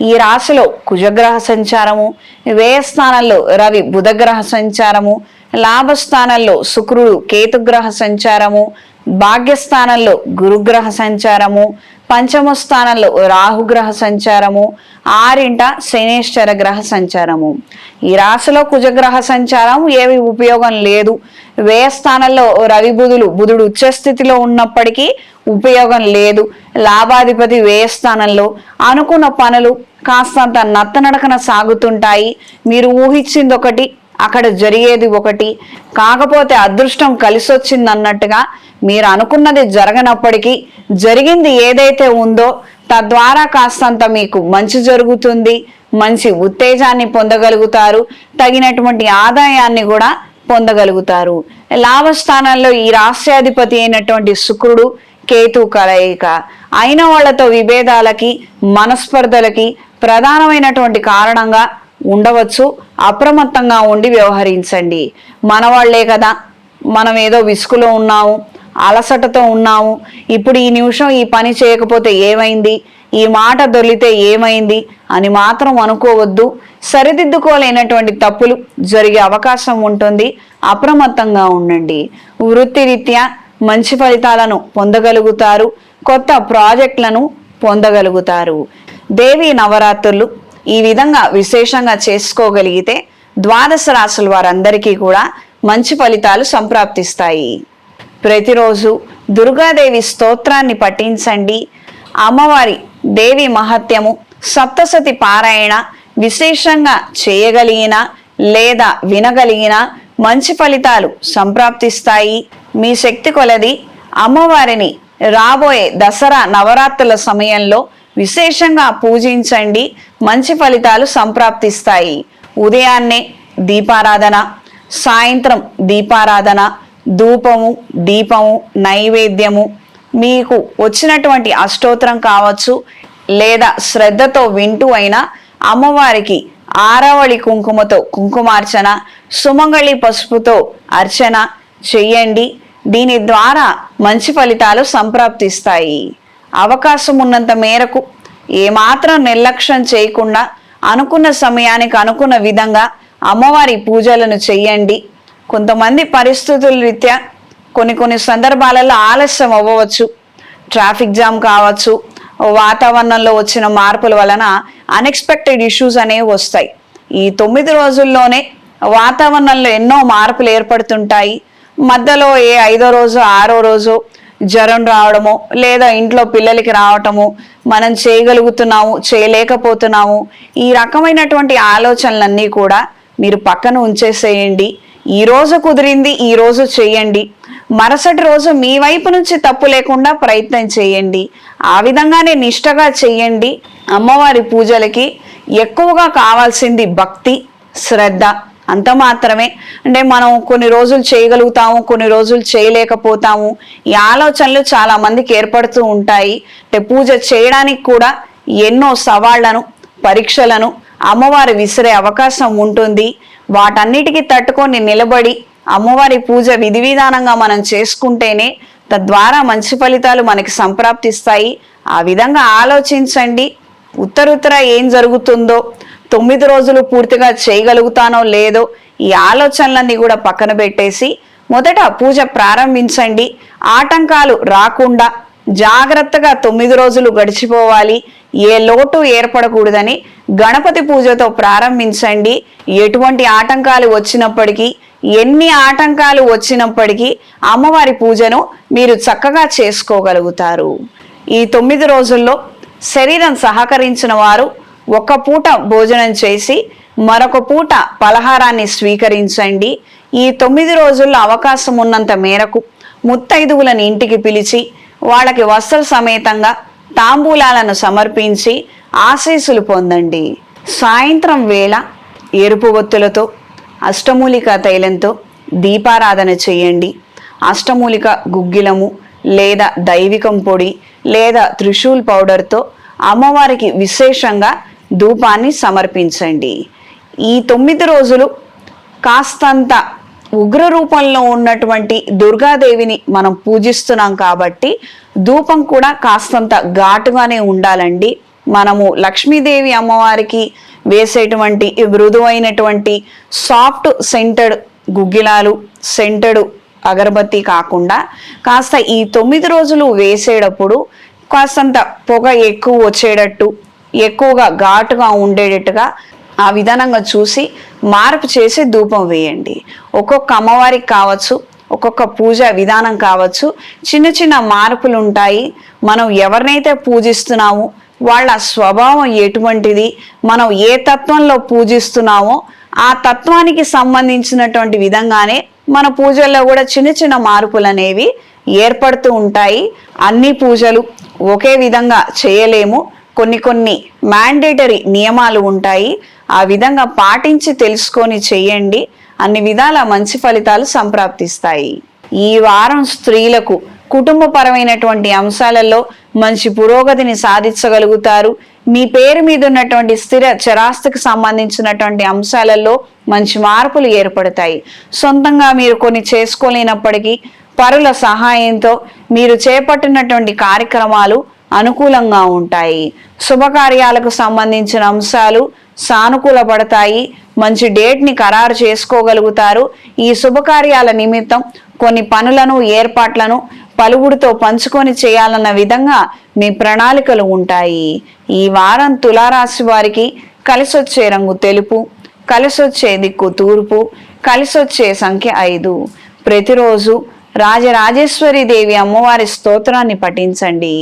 ఈ రాశిలో కుజగ్రహ సంచారము వ్యయస్థానంలో రవి బుధగ్రహ సంచారము లాభస్థానంలో శుక్రుడు కేతుగ్రహ సంచారము భాగ్యస్థానంలో గురుగ్రహ సంచారము పంచమ స్థానంలో రాహుగ్రహ సంచారము ఆరింట శనేశ్వర గ్రహ సంచారము. ఈ రాశిలో కుజగ్రహ సంచారం ఏవి ఉపయోగం లేదు. వ్యయ స్థానంలో రవి బుధులు బుధుడు ఉచ్చ స్థితిలో ఉన్నప్పటికీ ఉపయోగం లేదు. లాభాధిపతి వ్యయస్థానంలో అనుకున్న పనులు కాస్తంత నత్తనడకన సాగుతుంటాయి. మీరు ఊహించింది ఒకటి అక్కడ జరిగేది ఒకటి. కాకపోతే అదృష్టం కలిసొచ్చింది అన్నట్టుగా మీరు అనుకున్నది జరగనప్పటికీ జరిగింది ఏదైతే ఉందో తద్వారా కాస్తంత మీకు మంచి జరుగుతుంది మంచి ఉత్తేజాన్ని పొందగలుగుతారు తగినటువంటి ఆదాయాన్ని కూడా పొందగలుగుతారు. లాభస్థానంలో ఈ రాష్ట్రాధిపతి అయినటువంటి శుక్రుడు కేతు కలయిక. అయిన వాళ్ళతో విభేదాలకి మనస్పర్ధలకి ప్రధానమైనటువంటి కారణంగా ఉండవచ్చు అప్రమత్తంగా ఉండి వ్యవహరించండి. మన వాళ్ళే కదా మనం ఏదో విసుగులో ఉన్నాము అలసటతో ఉన్నాము. ఇప్పుడు ఈ నిమిషం ఈ పని చేయకపోతే ఏమైంది? ఈ మాట దొరికితే ఏమైంది? అని మాత్రం అనుకోవద్దు. సరిదిద్దుకోలేనటువంటి తప్పులు జరిగే అవకాశం ఉంటుంది. అప్రమత్తంగా ఉండండి. వృత్తిరీత్యా మంచి ఫలితాలను పొందగలుగుతారు. కొత్త ప్రాజెక్టులను పొందగలుగుతారు. దేవి నవరాత్రులు ఈ విధంగా విశేషంగా చేసుకోగలిగితే ద్వాదశ రాసుల వారందరికీ కూడా మంచి ఫలితాలు సంప్రాప్తిస్తాయి. ప్రతిరోజు దుర్గాదేవి స్తోత్రాన్ని పఠించండి. అమ్మవారి దేవి మహత్యము సప్తసతి పారాయణ విశేషంగా చేయగలిగిన లేదా వినగలిగిన మంచి ఫలితాలు సంప్రాప్తిస్తాయి. మీ శక్తి కొలది అమ్మవారిని రాబోయే దసరా నవరాత్రుల సమయంలో విశేషంగా పూజించండి. మంచి ఫలితాలు సంప్రాప్తిస్తాయి. ఉదయాన్నే దీపారాధన సాయంత్రం దీపారాధన ధూపము దీపము నైవేద్యము. మీకు వచ్చినటువంటి అష్టోత్తరం కావచ్చు లేదా శ్రద్ధతో వింటూ అయినా అమ్మవారికి ఆరవళి కుంకుమతో కుంకుమార్చన సుమంగళి పసుపుతో అర్చన చెయ్యండి దీని ద్వారా మంచి ఫలితాలు సంప్రాప్తిస్తాయి. అవకాశం ఉన్నంత మేరకు ఏమాత్రం నిర్లక్ష్యం చేయకుండా అనుకున్న సమయానికి అనుకున్న విధంగా అమ్మవారి పూజలను చెయ్యండి కొంతమంది పరిస్థితుల రీత్యా కొన్ని కొన్ని సందర్భాలలో ఆలస్యం అవ్వవచ్చు. ట్రాఫిక్ జామ్ కావచ్చు. వాతావరణంలో వచ్చిన మార్పుల వలన అన్ఎక్స్పెక్టెడ్ ఇష్యూస్ అనేవి వస్తాయి. ఈ తొమ్మిది రోజుల్లోనే వాతావరణంలో ఎన్నో మార్పులు ఏర్పడుతుంటాయి. మధ్యలో ఏ ఐదో రోజు ఆరో రోజు జ్వరం రావడము లేదా ఇంట్లో పిల్లలకి రావటము మనం చేయగలుగుతున్నాము చేయలేకపోతున్నాము ఈ రకమైనటువంటి ఆలోచనలన్నీ కూడా మీరు పక్కన ఉంచేసేయండి. ఈ రోజు కుదిరింది ఈ రోజు చేయండి. మరుసటి రోజు మీ వైపు నుంచి తప్పు లేకుండా ప్రయత్నం చేయండి. ఆ విధంగానే నిష్టగా చేయండి. అమ్మవారి పూజలకి ఎక్కువగా కావాల్సింది భక్తి శ్రద్ధ. అంత మాత్రమే. అంటే మనం కొన్ని రోజులు చేయగలుగుతాము కొన్ని రోజులు చేయలేకపోతాము. ఈ ఆలోచనలు చాలా మందికి ఏర్పడుతూ ఉంటాయి. అంటే పూజ చేయడానికి కూడా ఎన్నో సవాళ్ళను పరీక్షలను అమ్మవారు విసిరే అవకాశం ఉంటుంది. వాటన్నిటికీ తట్టుకొని నిలబడి అమ్మవారి పూజ విధి విధానంగా మనం చేసుకుంటేనే తద్వారా మంచి ఫలితాలు మనకి సంప్రాప్తిస్తాయి. ఆ విధంగా ఆలోచించండి. ఉత్తరుత్తర ఏం జరుగుతుందో తొమ్మిది రోజులు పూర్తిగా చేయగలుగుతానో లేదో ఈ ఆలోచనలన్నీ కూడా పక్కన పెట్టేసి మొదట పూజ ప్రారంభించండి. ఆటంకాలు రాకుండా జాగ్రత్తగా తొమ్మిది రోజులు గడిచిపోవాలి. ఏ లోటు ఏర్పడకూడదని గణపతి పూజతో ప్రారంభించండి. ఎటువంటి ఆటంకాలు వచ్చినప్పటికీ ఎన్ని ఆటంకాలు వచ్చినప్పటికీ అమ్మవారి పూజను మీరు చక్కగా చేసుకోగలుగుతారు. ఈ తొమ్మిది రోజుల్లో శరీరం సహకరించిన వారు ఒక పూట భోజనం చేసి మరొక పూట పలహారాన్ని స్వీకరించండి. ఈ తొమ్మిది రోజుల్లో అవకాశం ఉన్నంత మేరకు ముత్తైదువులను ఇంటికి పిలిచి వాళ్ళకి వస్త్ర సమేతంగా తాంబూలాలను సమర్పించి ఆశీస్సులు పొందండి. సాయంత్రం వేళ ఎరుపు ఒత్తులతో అష్టమూలిక తైలంతో దీపారాధన చేయండి. అష్టమూలిక గుగ్గిలము లేదా దైవికం పొడి లేదా త్రిశూల్ పౌడర్తో అమ్మవారికి విశేషంగా ధూపాన్ని సమర్పించండి. ఈ తొమ్మిది రోజులు కాస్తంత ఉగ్ర రూపంలో ఉన్నటువంటి దుర్గాదేవిని మనం పూజిస్తున్నాం కాబట్టి ధూపం కూడా కాస్తంత ఘాటుగానే ఉండాలండి. మనము లక్ష్మీదేవి అమ్మవారికి వేసేటువంటి మృదువైనటువంటి సాఫ్ట్ సెంటర్డ్ గుగ్గిలాలు సెంటర్డ్ అగరబత్తి కాకుండా కాస్త ఈ తొమ్మిది రోజులు వేసేటప్పుడు కాస్తంత పొగ ఎక్కువ వచ్చేటట్టు ఎక్కువగా ఘాటుగా ఉండేటట్టుగా ఆ విధానంగా చూసి మార్పు చేసి ధూపం వేయండి. ఒక్కొక్క అమ్మవారికి కావచ్చు ఒక్కొక్క పూజ విధానం కావచ్చు చిన్న చిన్న మార్పులు ఉంటాయి మనం ఎవరినైతే పూజిస్తున్నామో వాళ్ళ స్వభావం ఎటువంటిది మనం ఏ తత్వంలో పూజిస్తున్నామో ఆ తత్వానికి సంబంధించినటువంటి విధంగానే మన పూజల్లో కూడా చిన్న చిన్న మార్పులు అనేవి ఏర్పడుతూ ఉంటాయి. అన్ని పూజలు ఒకే విధంగా చేయలేము. కొన్ని కొన్ని మ్యాండేటరీ నియమాలు ఉంటాయి. ఆ విధంగా పాటించి తెలుసుకొని చేయండి. అన్ని విధాల మంచి ఫలితాలు సంప్రాప్తిస్తాయి. ఈ వారం స్త్రీలకు కుటుంబపరమైనటువంటి అంశాలలో మంచి పురోగతిని సాధించగలుగుతారు. మీ పేరు మీద ఉన్నటువంటి స్థిర చరాస్తికి సంబంధించినటువంటి అంశాలలో మంచి మార్పులు ఏర్పడతాయి. సొంతంగా మీరు కొన్ని చేసుకోలేనప్పటికీ పరుల సహాయంతో మీరు చేపట్టినటువంటి కార్యక్రమాలు అనుకూలంగా ఉంటాయి. శుభకార్యాలకు సంబంధించిన అంశాలు సానుకూల పడతాయి మంచి డేట్ని ఖరారు చేసుకోగలుగుతారు. ఈ శుభకార్యాల నిమిత్తం కొన్ని పనులను ఏర్పాట్లను పలువురితో పంచుకొని చేయాలన్న విధంగా మీ ప్రణాళికలు ఉంటాయి. ఈ వారం తులారాశి వారికి కలిసొచ్చే రంగు తెలుపు కలిసొచ్చే దిక్కు తూర్పు కలిసొచ్చే సంఖ్య ఐదు. ప్రతిరోజు రాజరాజేశ్వరి దేవి అమ్మవారి స్తోత్రాన్ని పఠించండి.